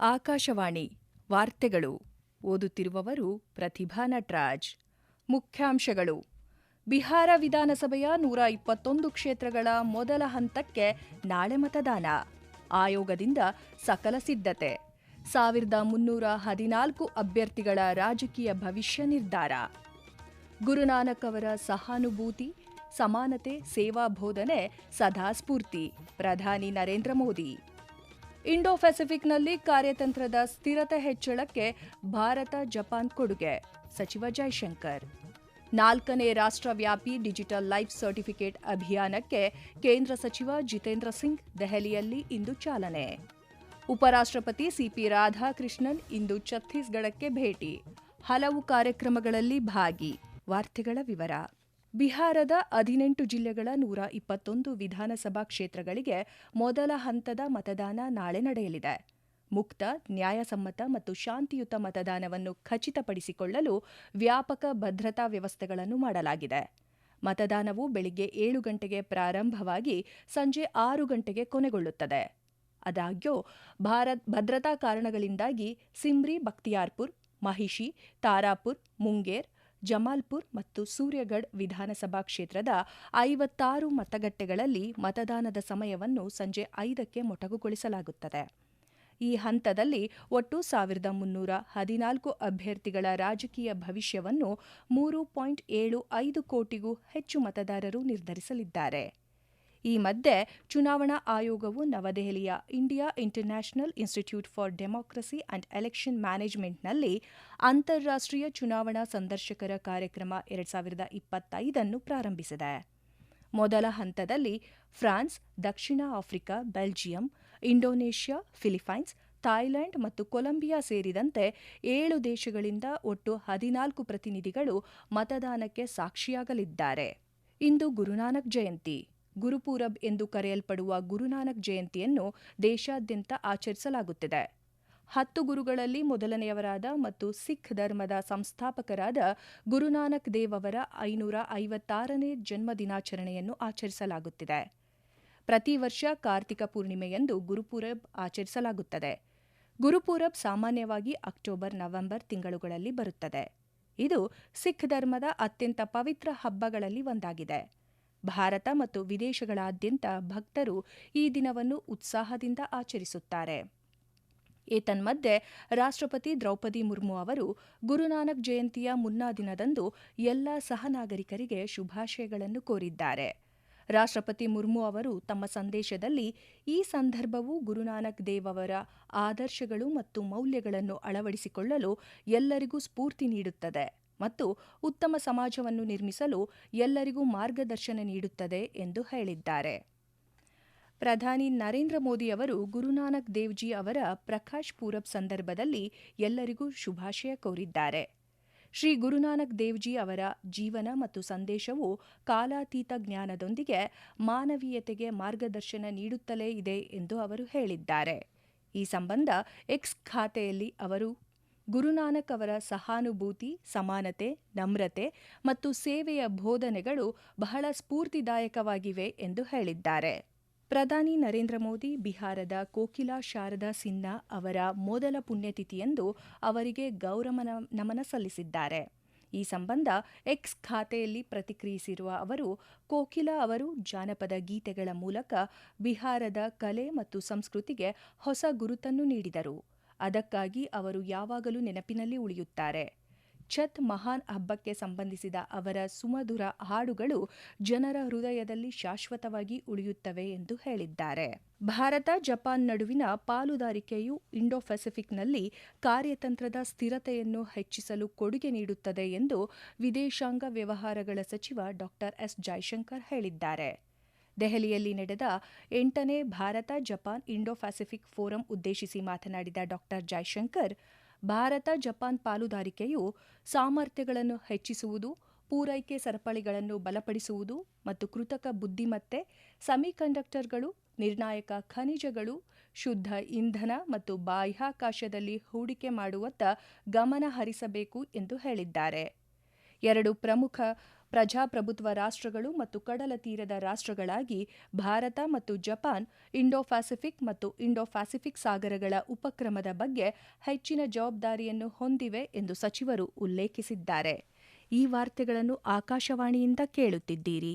ಆಕಾಶವಾಣಿ ವಾರ್ತೆಗಳು ಓದುತ್ತಿರುವವರು ಪ್ರತಿಭಾ ನಟರಾಜ್. ಮುಖ್ಯಾಂಶಗಳು. ಬಿಹಾರ ವಿಧಾನಸಭೆಯ ನೂರ ಇಪ್ಪತ್ತೊಂದು ಕ್ಷೇತ್ರಗಳ ಮೊದಲ ಹಂತಕ್ಕೆ ನಾಳೆ ಮತದಾನ. ಆಯೋಗದಿಂದ ಸಕಲ ಸಿದ್ಧತೆ. ಸಾವಿರದ ಮುನ್ನೂರ ಹದಿನಾಲ್ಕು ಅಭ್ಯರ್ಥಿಗಳ ರಾಜಕೀಯ ಭವಿಷ್ಯ ನಿರ್ಧಾರ. ಗುರುನಾನಕ್ ಅವರ ಸಹಾನುಭೂತಿ, ಸಮಾನತೆ, ಸೇವಾ ಬೋಧನೆ ಸದಾ ಸ್ಫೂರ್ತಿ. ಪ್ರಧಾನಿ ನರೇಂದ್ರ ಮೋದಿ. ಇಂಡೋ ಪೆಸಿಫಿಕ್ನಲ್ಲಿ ಕಾರ್ಯತಂತ್ರದ ಸ್ಥಿರತೆ ಹೆಚ್ಚಳಕ್ಕೆ ಭಾರತ, ಜಪಾನ್ ಕೊಡುಗೆ. ಸಚಿವ ಜೈಶಂಕರ್. ನಾಲ್ಕನೇ ರಾಷ್ಟ್ರವ್ಯಾಪಿ ಡಿಜಿಟಲ್ ಲೈಫ್ ಸರ್ಟಿಫಿಕೇಟ್ ಅಭಿಯಾನಕ್ಕೆ ಕೇಂದ್ರ ಸಚಿವ ಜಿತೇಂದ್ರ ಸಿಂಗ್ ದೆಹಲಿಯಲ್ಲಿ ಇಂದು ಚಾಲನೆ. ಉಪರಾಷ್ಟ್ರಪತಿ ಸಿಪಿ ರಾಧಾಕೃಷ್ಣನ್ ಇಂದು ಛತ್ತೀಸ್ಗಢಕ್ಕೆ ಭೇಟಿ. ಹಲವು ಕಾರ್ಯಕ್ರಮಗಳಲ್ಲಿ ಭಾಗಿ. ವಾರ್ತೆಗಳ ವಿವರ. ಬಿಹಾರದ ಹದಿನೆಂಟು ಜಿಲ್ಲೆಗಳ ನೂರ ಇಪ್ಪತ್ತೊಂದು ವಿಧಾನಸಭಾ ಕ್ಷೇತ್ರಗಳಿಗೆ ಮೊದಲ ಹಂತದ ಮತದಾನ ನಾಳೆ ನಡೆಯಲಿದೆ. ಮುಕ್ತ, ನ್ಯಾಯಸಮ್ಮತ ಮತ್ತು ಶಾಂತಿಯುತ ಮತದಾನವನ್ನು ಖಚಿತಪಡಿಸಿಕೊಳ್ಳಲು ವ್ಯಾಪಕ ಭದ್ರತಾ ವ್ಯವಸ್ಥೆಗಳನ್ನು ಮಾಡಲಾಗಿದೆ. ಮತದಾನವು ಬೆಳಿಗ್ಗೆ ಏಳು ಗಂಟೆಗೆ ಪ್ರಾರಂಭವಾಗಿ ಸಂಜೆ ಆರು ಗಂಟೆಗೆ ಕೊನೆಗೊಳ್ಳುತ್ತದೆ. ಆದಾಗ್ಯೂ, ಭಾರತ್ ಭದ್ರತಾ ಕಾರಣಗಳಿಂದಾಗಿ ಸಿಮ್ರಿ ಬಕ್ತಿಯಾರ್ಪುರ್ ಮಹಿಷಿ, ತಾರಾಪುರ್, ಮುಂಗೇರ್ ಜಮಾಲ್ಪುರ್ ಮತ್ತು ಸೂರ್ಯಗಢ್ ವಿಧಾನಸಭಾ ಕ್ಷೇತ್ರದ ಐವತ್ತಾರು ಮತಗಟ್ಟೆಗಳಲ್ಲಿ ಮತದಾನದ ಸಮಯವನ್ನು ಸಂಜೆ ಐದಕ್ಕೆ ಮೊಟಕುಗೊಳಿಸಲಾಗುತ್ತದೆ. ಈ ಹಂತದಲ್ಲಿ ಒಟ್ಟು ಸಾವಿರದ ಮುನ್ನೂರ ಹದಿನಾಲ್ಕು ಅಭ್ಯರ್ಥಿಗಳ ರಾಜಕೀಯ ಭವಿಷ್ಯವನ್ನು ಮೂರು ಪಾಯಿಂಟ್ ಏಳು ಐದು ಕೋಟಿಗೂ ಹೆಚ್ಚು ಮತದಾರರು ನಿರ್ಧರಿಸಲಿದ್ದಾರೆ. ಈ ಮಧ್ಯೆ ಚುನಾವಣಾ ಆಯೋಗವು ನವದೆಹಲಿಯ India International Institute for Democracy and Election ಮ್ಯಾನೇಜ್ಮೆಂಟ್ನಲ್ಲಿ ಅಂತಾರಾಷ್ಟ್ರೀಯ ಚುನಾವಣಾ ಸಂದರ್ಶಕರ ಕಾರ್ಯಕ್ರಮ ಎರಡ್ ಸಾವಿರದ ಇಪ್ಪತ್ತೈದನ್ನು ಪ್ರಾರಂಭಿಸಿದೆ. ಮೊದಲ ಹಂತದಲ್ಲಿ ಫ್ರಾನ್ಸ್, ದಕ್ಷಿಣ Africa, Belgium, Indonesia Philippines Thailand ಮತ್ತು ಕೊಲಂಬಿಯಾ ಸೇರಿದಂತೆ ಏಳು ದೇಶಗಳಿಂದ ಒಟ್ಟು ಹದಿನಾಲ್ಕು ಪ್ರತಿನಿಧಿಗಳು ಮತದಾನಕ್ಕೆ ಸಾಕ್ಷಿಯಾಗಲಿದ್ದಾರೆ. ಇಂದು ಗುರುನಾನಕ್ ಜಯಂತಿ. ಗುರುಪೂರಬ್ ಎಂದು ಕರೆಯಲ್ಪಡುವ ಗುರುನಾನಕ್ ಜಯಂತಿಯನ್ನು ದೇಶಾದ್ಯಂತ ಆಚರಿಸಲಾಗುತ್ತಿದೆ. ಹತ್ತು ಗುರುಗಳಲ್ಲಿ ಮೊದಲನೆಯವರಾದ ಮತ್ತು ಸಿಖ್ ಧರ್ಮದ ಸಂಸ್ಥಾಪಕರಾದ ಗುರುನಾನಕ್ ದೇವ್ ಅವರ ಐನೂರ ಐವತ್ತಾರನೇ ಜನ್ಮ ದಿನಾಚರಣೆಯನ್ನು ಆಚರಿಸಲಾಗುತ್ತಿದೆ. ಪ್ರತಿ ವರ್ಷ ಕಾರ್ತಿಕ ಪೂರ್ಣಿಮೆಯಂದು ಗುರುಪೂರಬ್ ಆಚರಿಸಲಾಗುತ್ತದೆ. ಗುರುಪೂರಬ್ ಸಾಮಾನ್ಯವಾಗಿ ಅಕ್ಟೋಬರ್, ನವೆಂಬರ್ ತಿಂಗಳುಗಳಲ್ಲಿ ಬರುತ್ತದೆ. ಇದು ಸಿಖ್ ಧರ್ಮದ ಅತ್ಯಂತ ಪವಿತ್ರ ಹಬ್ಬಗಳಲ್ಲಿ ಒಂದಾಗಿದೆ. ಭಾರತ ಮತ್ತು ವಿದೇಶಗಳಾದ್ಯಂತ ಭಕ್ತರು ಈ ದಿನವನ್ನು ಉತ್ಸಾಹದಿಂದ ಆಚರಿಸುತ್ತಾರೆ. ಏತನ್ಮಧ್ಯೆ ರಾಷ್ಟ್ರಪತಿ ದ್ರೌಪದಿ ಮುರ್ಮು ಅವರು ಗುರುನಾನಕ್ ಜಯಂತಿಯ ಮುನ್ನಾ ದಿನದಂದು ಎಲ್ಲ ಸಹನಾಗರಿಕರಿಗೆ ಶುಭಾಶಯಗಳನ್ನು ಕೋರಿದ್ದಾರೆ. ರಾಷ್ಟ್ರಪತಿ ಮುರ್ಮು ಅವರು ತಮ್ಮ ಸಂದೇಶದಲ್ಲಿ ಈ ಸಂದರ್ಭವು ಗುರುನಾನಕ್ ದೇವ್ ಅವರ ಆದರ್ಶಗಳು ಮತ್ತು ಮೌಲ್ಯಗಳನ್ನು ಅಳವಡಿಸಿಕೊಳ್ಳಲು ಎಲ್ಲರಿಗೂ ಸ್ಫೂರ್ತಿ ನೀಡುತ್ತದೆ. ಮತ್ತು ಉತ್ತಮ ಸಮಾಜವನ್ನು ನಿರ್ಮಿಸಲು ಎಲ್ಲರಿಗೂ ಮಾರ್ಗದರ್ಶನ ನೀಡುತ್ತದೆ ಎಂದು ಹೇಳಿದ್ದಾರೆ. ಪ್ರಧಾನಿ ನರೇಂದ್ರ ಮೋದಿ ಅವರು ಗುರುನಾನಕ್ ದೇವ್ಜಿ ಅವರ ಪ್ರಕಾಶ್ ಪೂರಬ್ ಸಂದರ್ಭದಲ್ಲಿ ಎಲ್ಲರಿಗೂ ಶುಭಾಶಯ ಕೋರಿದ್ದಾರೆ. ಶ್ರೀ ಗುರುನಾನಕ್ ದೇವ್ಜಿ ಅವರ ಜೀವನ ಮತ್ತು ಸಂದೇಶವು ಕಾಲಾತೀತ ಜ್ಞಾನದೊಂದಿಗೆ ಮಾನವೀಯತೆಗೆ ಮಾರ್ಗದರ್ಶನ ನೀಡುತ್ತಲೇ ಇದೆ ಎಂದು ಅವರು ಹೇಳಿದ್ದಾರೆ. ಈ ಸಂಬಂಧ ಎಕ್ಸ್ ಖಾತೆಯಲ್ಲಿ ಅವರು ಗುರುನಾನಕ್ ಅವರ ಸಹಾನುಭೂತಿ, ಸಮಾನತೆ, ನಮ್ರತೆ ಮತ್ತು ಸೇವೆಯ ಬೋಧನೆಗಳು ಬಹಳ ಸ್ಫೂರ್ತಿದಾಯಕವಾಗಿವೆ ಎಂದು ಹೇಳಿದ್ದಾರೆ. ಪ್ರಧಾನಿ ನರೇಂದ್ರ ಮೋದಿ, ಬಿಹಾರದ ಕೋಕಿಲಾ ಶಾರದಾ ಸಿನ್ಹಾ ಅವರ ಮೊದಲ ಪುಣ್ಯತಿಥಿಯಂದು ಅವರಿಗೆ ಗೌರವ ನಮನ ಸಲ್ಲಿಸಿದ್ದಾರೆ. ಈ ಸಂಬಂಧ ಎಕ್ಸ್ ಖಾತೆಯಲ್ಲಿ ಪ್ರತಿಕ್ರಿಯಿಸಿರುವ ಅವರು, ಕೋಕಿಲಾ ಅವರು ಜಾನಪದ ಗೀತೆಗಳ ಮೂಲಕ ಬಿಹಾರದ ಕಲೆ ಮತ್ತು ಸಂಸ್ಕೃತಿಗೆ ಹೊಸ ಗುರುತನ್ನು ನೀಡಿದರು. ಅದಕ್ಕಾಗಿ ಅವರು ಯಾವಾಗಲೂ ನೆನಪಿನಲ್ಲಿ ಉಳಿಯುತ್ತಾರೆ. ಛತ್ ಮಹಾನ್ ಹಬ್ಬಕ್ಕೆ ಸಂಬಂಧಿಸಿದ ಅವರ ಸುಮಧುರ ಹಾಡುಗಳು ಜನರ ಹೃದಯದಲ್ಲಿ ಶಾಶ್ವತವಾಗಿ ಉಳಿಯುತ್ತವೆ ಎಂದು ಹೇಳಿದ್ದಾರೆ. ಭಾರತ, ಜಪಾನ್ ನಡುವಿನ ಪಾಲುದಾರಿಕೆಯು ಇಂಡೋ ಪೆಸಿಫಿಕ್ನಲ್ಲಿ ಕಾರ್ಯತಂತ್ರದ ಸ್ಥಿರತೆಯನ್ನು ಹೆಚ್ಚಿಸಲು ಕೊಡುಗೆ ನೀಡುತ್ತದೆ ಎಂದು ವಿದೇಶಾಂಗ ವ್ಯವಹಾರಗಳ ಸಚಿವ ಡಾ ಎಸ್. ಜೈಶಂಕರ್ ಹೇಳಿದ್ದಾರೆ. ದೆಹಲಿಯಲ್ಲಿ ನಡೆದ ಎಂಟನೇ Bharat Japan Indo Pacific forum ಉದ್ದೇಶಿಸಿ ಮಾತನಾಡಿದ ಡಾ ಜೈಶಂಕರ್, ಭಾರತ ಜಪಾನ್ ಪಾಲುದಾರಿಕೆಯು ಸಾಮರ್ಥ್ಯಗಳನ್ನು ಹೆಚ್ಚಿಸುವುದು, ಪೂರೈಕೆ ಸರಪಳಿಗಳನ್ನು ಬಲಪಡಿಸುವುದು ಮತ್ತು ಕೃತಕ ಬುದ್ಧಿಮತ್ತೆ, ಸೆಮಿಕಂಡಕ್ಟರ್ಗಳು, ನಿರ್ಣಾಯಕ ಖನಿಜಗಳು, ಶುದ್ಧ ಇಂಧನ ಮತ್ತು ಬಾಹ್ಯಾಕಾಶದಲ್ಲಿ ಹೂಡಿಕೆ ಮಾಡುವತ್ತ ಗಮನ ಹರಿಸಬೇಕು ಎಂದು ಹೇಳಿದ್ದಾರೆ. ಎರಡು ಪ್ರಮುಖ ಪ್ರಜಾಪ್ರಭುತ್ವ ರಾಷ್ಟ್ರಗಳು ಮತ್ತು ಕಡಲ ತೀರದ ರಾಷ್ಟ್ರಗಳಾಗಿ ಭಾರತ ಮತ್ತು ಜಪಾನ್ ಇಂಡೋ ಪ್ಯಾಸಿಫಿಕ್ ಮತ್ತು ಇಂಡೋ ಪ್ಯಾಸಿಫಿಕ್ ಸಾಗರಗಳ ಉಪಕ್ರಮದ ಬಗ್ಗೆ ಹೆಚ್ಚಿನ ಜವಾಬ್ದಾರಿಯನ್ನು ಹೊಂದಿವೆ ಎಂದು ಸಚಿವರು ಉಲ್ಲೇಖಿಸಿದ್ದಾರೆ. ಈ ವಾರ್ತೆಗಳನ್ನು ಆಕಾಶವಾಣಿಯಿಂದ ಕೇಳುತ್ತಿದ್ದೀರಿ.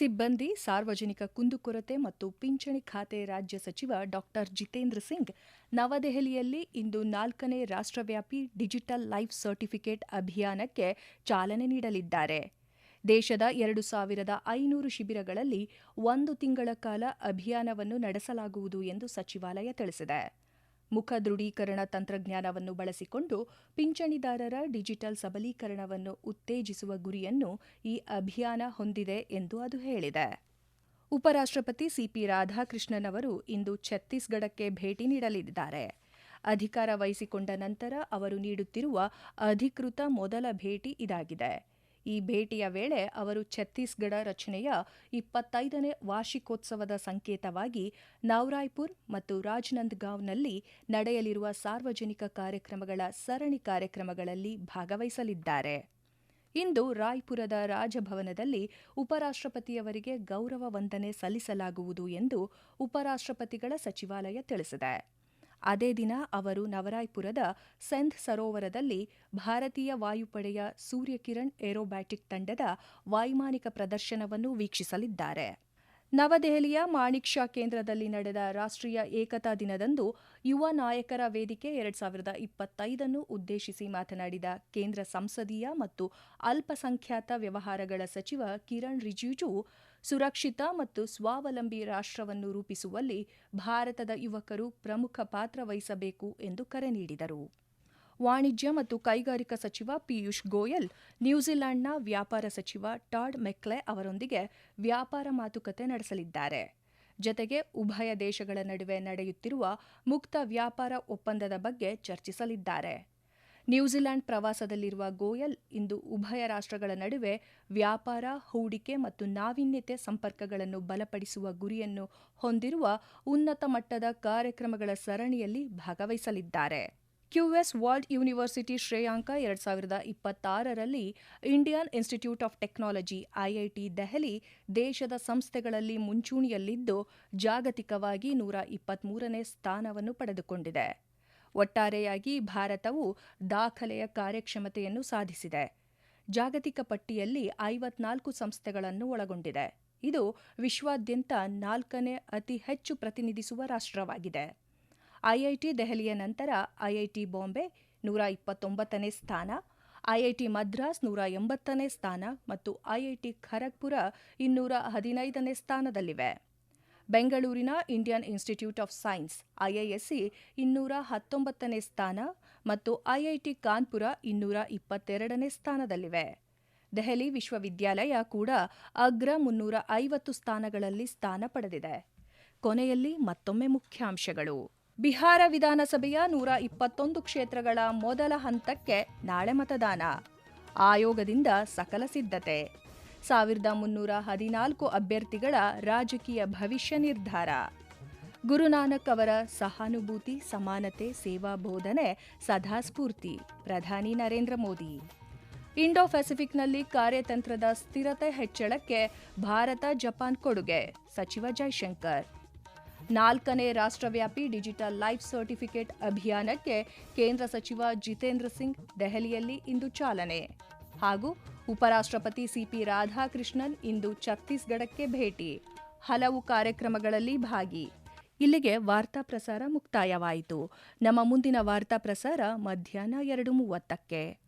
ಸಿಬ್ಬಂದಿ, ಸಾರ್ವಜನಿಕ ಕುಂದುಕೊರತೆ ಮತ್ತು ಪಿಂಚಣಿ ಖಾತೆ ರಾಜ್ಯ ಸಚಿವ ಡಾಕ್ಟರ್ ಜಿತೇಂದ್ರ ಸಿಂಗ್ ನವದೆಹಲಿಯಲ್ಲಿ ಇಂದು ನಾಲ್ಕನೇ ರಾಷ್ಟ್ರವ್ಯಾಪಿ ಡಿಜಿಟಲ್ ಲೈಫ್ ಸರ್ಟಿಫಿಕೇಟ್ ಅಭಿಯಾನಕ್ಕೆ ಚಾಲನೆ ನೀಡಲಿದ್ದಾರೆ. ದೇಶದ ಎರಡು ಸಾವಿರದ ಐನೂರು ಶಿಬಿರಗಳಲ್ಲಿ ಒಂದು ತಿಂಗಳ ಕಾಲ ಅಭಿಯಾನವನ್ನು ನಡೆಸಲಾಗುವುದು ಎಂದು ಸಚಿವಾಲಯ ತಿಳಿಸಿದೆ. ಮುಖ ದೃಢೀಕರಣ ತಂತ್ರಜ್ಞಾನವನ್ನು ಬಳಸಿಕೊಂಡು ಪಿಂಚಣಿದಾರರ ಡಿಜಿಟಲ್ ಸಬಲೀಕರಣವನ್ನು ಉತ್ತೇಜಿಸುವ ಗುರಿಯನ್ನು ಈ ಅಭಿಯಾನ ಹೊಂದಿದೆ ಎಂದು ಅದು ಹೇಳಿದೆ. ಉಪರಾಷ್ಟ್ರಪತಿ ಸಿಪಿ ರಾಧಾಕೃಷ್ಣನ್ ಅವರು ಇಂದು ಛತ್ತೀಸ್ಗಢಕ್ಕೆ ಭೇಟಿ ನೀಡಲಿದ್ದಾರೆ. ಅಧಿಕಾರ ವಹಿಸಿಕೊಂಡ ನಂತರ ಅವರು ನೀಡುತ್ತಿರುವ ಅಧಿಕೃತ ಮೊದಲ ಭೇಟಿ ಇದಾಗಿದೆ. ಈ ಭೇಟಿಯ ವೇಳೆ ಅವರು ಛತ್ತೀಸ್ಗಢ ರಚನೆಯ ಇಪ್ಪತ್ತೈದನೇ ವಾರ್ಷಿಕೋತ್ಸವದ ಸಂಕೇತವಾಗಿ ನವರಾಯ್ಪುರ್ ಮತ್ತು ರಾಜನಂದ್ಗಾಂವ್ನಲ್ಲಿ ನಡೆಯಲಿರುವ ಸಾರ್ವಜನಿಕ ಕಾರ್ಯಕ್ರಮಗಳ ಸರಣಿ ಕಾರ್ಯಕ್ರಮಗಳಲ್ಲಿ ಭಾಗವಹಿಸಲಿದ್ದಾರೆ. ಇಂದು ರಾಯ್ಪುರದ ರಾಜಭವನದಲ್ಲಿ ಉಪರಾಷ್ಟ್ರಪತಿಯವರಿಗೆ ಗೌರವ ವಂದನೆ ಸಲ್ಲಿಸಲಾಗುವುದು ಎಂದು ಉಪರಾಷ್ಟ್ರಪತಿಗಳ ಸಚಿವಾಲಯ ತಿಳಿಸಿದೆ. ಅದೇ ದಿನ ಅವರು ನವರಾಯ್ಪುರದ ಸೆಂಧ್ ಸರೋವರದಲ್ಲಿ ಭಾರತೀಯ ವಾಯುಪಡೆಯ ಸೂರ್ಯಕಿರಣ್ ಏರೋಬ್ಯಾಟಿಕ್ ತಂಡದ ವೈಮಾನಿಕ ಪ್ರದರ್ಶನವನ್ನು ವೀಕ್ಷಿಸಲಿದ್ದಾರೆ. ನವದೆಹಲಿಯ ಮಾಣಿಕ್ ಶಾ ಕೇಂದ್ರದಲ್ಲಿ ನಡೆದ ರಾಷ್ಟ್ರೀಯ ಏಕತಾ ದಿನದಂದು ಯುವ ನಾಯಕರ ವೇದಿಕೆ ಎರಡ್ ಸಾವಿರದ ಇಪ್ಪತ್ತೈದನ್ನು ಉದ್ದೇಶಿಸಿ ಮಾತನಾಡಿದ ಕೇಂದ್ರ ಸಂಸದೀಯ ಮತ್ತು ಅಲ್ಪಸಂಖ್ಯಾತ ವ್ಯವಹಾರಗಳ ಸಚಿವ ಕಿರಣ್ ರಿಜಿಜು, ಸುರಕ್ಷಿತ ಮತ್ತು ಸ್ವಾವಲಂಬಿ ರಾಷ್ಟ್ರವನ್ನು ರೂಪಿಸುವಲ್ಲಿ ಭಾರತದ ಯುವಕರು ಪ್ರಮುಖ ಪಾತ್ರ ವಹಿಸಬೇಕು ಎಂದು ಕರೆ ನೀಡಿದರು. ವಾಣಿಜ್ಯ ಮತ್ತು ಕೈಗಾರಿಕಾ ಸಚಿವ ಪಿಯೂಷ್ ಗೋಯಲ್ ನ್ಯೂಜಿಲೆಂಡ್ನ ವ್ಯಾಪಾರ ಸಚಿವ ಟಾಡ್ ಮೆಕ್ಲೆ ಅವರೊಂದಿಗೆ ವ್ಯಾಪಾರ ಮಾತುಕತೆ ನಡೆಸಲಿದ್ದಾರೆ. ಜತೆಗೆ ಉಭಯ ದೇಶಗಳ ನಡುವೆ ನಡೆಯುತ್ತಿರುವ ಮುಕ್ತ ವ್ಯಾಪಾರ ಒಪ್ಪಂದದ ಬಗ್ಗೆ ಚರ್ಚಿಸಲಿದ್ದಾರೆ. ನ್ಯೂಜಿಲೆಂಡ್ ಪ್ರವಾಸದಲ್ಲಿರುವ ಗೋಯಲ್ ಇಂದು ಉಭಯ ರಾಷ್ಟ್ರಗಳ ನಡುವೆ ವ್ಯಾಪಾರ, ಹೂಡಿಕೆ ಮತ್ತು ನಾವೀನ್ಯತೆ ಸಂಪರ್ಕಗಳನ್ನು ಬಲಪಡಿಸುವ ಗುರಿಯನ್ನು ಹೊಂದಿರುವ ಉನ್ನತ ಮಟ್ಟದ ಕಾರ್ಯಕ್ರಮಗಳ ಸರಣಿಯಲ್ಲಿ ಭಾಗವಹಿಸಲಿದ್ದಾರೆ. ಕ್ಯೂಎಸ್ ವರ್ಲ್ಡ್ ಯೂನಿವರ್ಸಿಟಿ ಶ್ರೇಯಾಂಕ ಎರಡ್ ಸಾವಿರದ ಇಪ್ಪತ್ತಾರರಲ್ಲಿ Indian Institute of Technology, IIT Delhi, ದೇಶದ ಸಂಸ್ಥೆಗಳಲ್ಲಿ ಮುಂಚೂಣಿಯಲ್ಲಿದ್ದು ಜಾಗತಿಕವಾಗಿ ನೂರ ಇಪ್ಪತ್ಮೂರನೇ ಸ್ಥಾನವನ್ನು ಪಡೆದುಕೊಂಡಿದೆ. ಒಟ್ಟಾರೆಯಾಗಿ ಭಾರತವು ದಾಖಲೆಯ ಕಾರ್ಯಕ್ಷಮತೆಯನ್ನು ಸಾಧಿಸಿದೆ. ಜಾಗತಿಕ ಪಟ್ಟಿಯಲ್ಲಿ ಐವತ್ನಾಲ್ಕು ಸಂಸ್ಥೆಗಳನ್ನು ಒಳಗೊಂಡಿದೆ. ಇದು ವಿಶ್ವಾದ್ಯಂತ ನಾಲ್ಕನೇ ಅತಿ ಹೆಚ್ಚು ಪ್ರತಿನಿಧಿಸುವ ರಾಷ್ಟ್ರವಾಗಿದೆ. ಐಐಟಿ ದೆಹಲಿಯ ನಂತರ ಐಐಟಿ ಬಾಂಬೆ ನೂರ ಇಪ್ಪತ್ತೊಂಬತ್ತನೇ ಸ್ಥಾನ, ಐಐಟಿ ಮದ್ರಾಸ್ ನೂರ ಎಂಬತ್ತನೇ ಸ್ಥಾನ ಮತ್ತು ಐಐಟಿ ಖರಗ್ಪುರ ಇನ್ನೂರ ಹದಿನೈದನೇ ಸ್ಥಾನದಲ್ಲಿವೆ. ಬೆಂಗಳೂರಿನ Indian Institute of Science, IISc ಇನ್ನೂರ ಹತ್ತೊಂಬತ್ತನೇ ಸ್ಥಾನ ಮತ್ತು ಐಐಟಿ ಕಾನ್ಪುರ ಇನ್ನೂರ ಇಪ್ಪತ್ತೆರಡನೇ ಸ್ಥಾನದಲ್ಲಿವೆ. ದೆಹಲಿ ವಿಶ್ವವಿದ್ಯಾಲಯ ಕೂಡ ಅಗ್ರ ಮುನ್ನೂರ ಐವತ್ತು ಸ್ಥಾನಗಳಲ್ಲಿ ಸ್ಥಾನ ಪಡೆದಿದೆ. ಕೊನೆಯಲ್ಲಿ ಮತ್ತೊಮ್ಮೆ ಮುಖ್ಯಾಂಶಗಳು. ಬಿಹಾರ ವಿಧಾನಸಭೆಯ ನೂರ ಇಪ್ಪತ್ತೊಂದು ಕ್ಷೇತ್ರಗಳ ಮೊದಲ ಹಂತಕ್ಕೆ ನಾಳೆ ಮತದಾನ. ಆಯೋಗದಿಂದ ಸಕಲ ಸಿದ್ಧತೆ. ಸಾವಿರದ ಮುನ್ನೂರ ಹದಿನಾಲ್ಕು ಅಭ್ಯರ್ಥಿಗಳ ರಾಜಕೀಯ ಭವಿಷ್ಯ ನಿರ್ಧಾರ. ಗುರುನಾನಕ್ ಅವರ ಸಹಾನುಭೂತಿ, ಸಮಾನತೆ, ಸೇವಾ ಬೋಧನೆ ಸದಾ ಸ್ಫೂರ್ತಿ. ಪ್ರಧಾನಿ ನರೇಂದ್ರ ಮೋದಿ. ಇಂಡೋ ಪೆಸಿಫಿಕ್ನಲ್ಲಿ ಕಾರ್ಯತಂತ್ರದ ಸ್ಥಿರತೆ ಹೆಚ್ಚಳಕ್ಕೆ ಭಾರತ ಜಪಾನ್ ಕೊಡುಗೆ, ಸಚಿವ ಜೈಶಂಕರ್. ನಾಲ್ಕನೇ ರಾಷ್ಟ್ರವ್ಯಾಪಿ ಡಿಜಿಟಲ್ ಲೈಫ್ ಸರ್ಟಿಫಿಕೇಟ್ ಅಭಿಯಾನಕ್ಕೆ ಕೇಂದ್ರ ಸಚಿವ ಜಿತೇಂದ್ರ ಸಿಂಗ್ ದೆಹಲಿಯಲ್ಲಿ ಇಂದು ಚಾಲನೆ. ಹಾಗೂ ಉಪರಾಷ್ಟ್ರಪತಿ ಸಿಪಿ ರಾಧಾಕೃಷ್ಣನ್ ಇಂದು ಛತ್ತೀಸ್ಗಢಕ್ಕೆ ಭೇಟಿ. ಹಲವು ಕಾರ್ಯಕ್ರಮಗಳಲ್ಲಿ ಭಾಗಿ. ಇಲ್ಲಿಗೆ ವಾರ್ತಾ ಪ್ರಸಾರ ಮುಕ್ತಾಯವಾಯಿತು. ನಮ್ಮ ಮುಂದಿನ ವಾರ್ತಾ ಪ್ರಸಾರ ಮಧ್ಯಾಹ್ನ ಎರಡು ಮೂವತ್ತಕ್ಕೆ.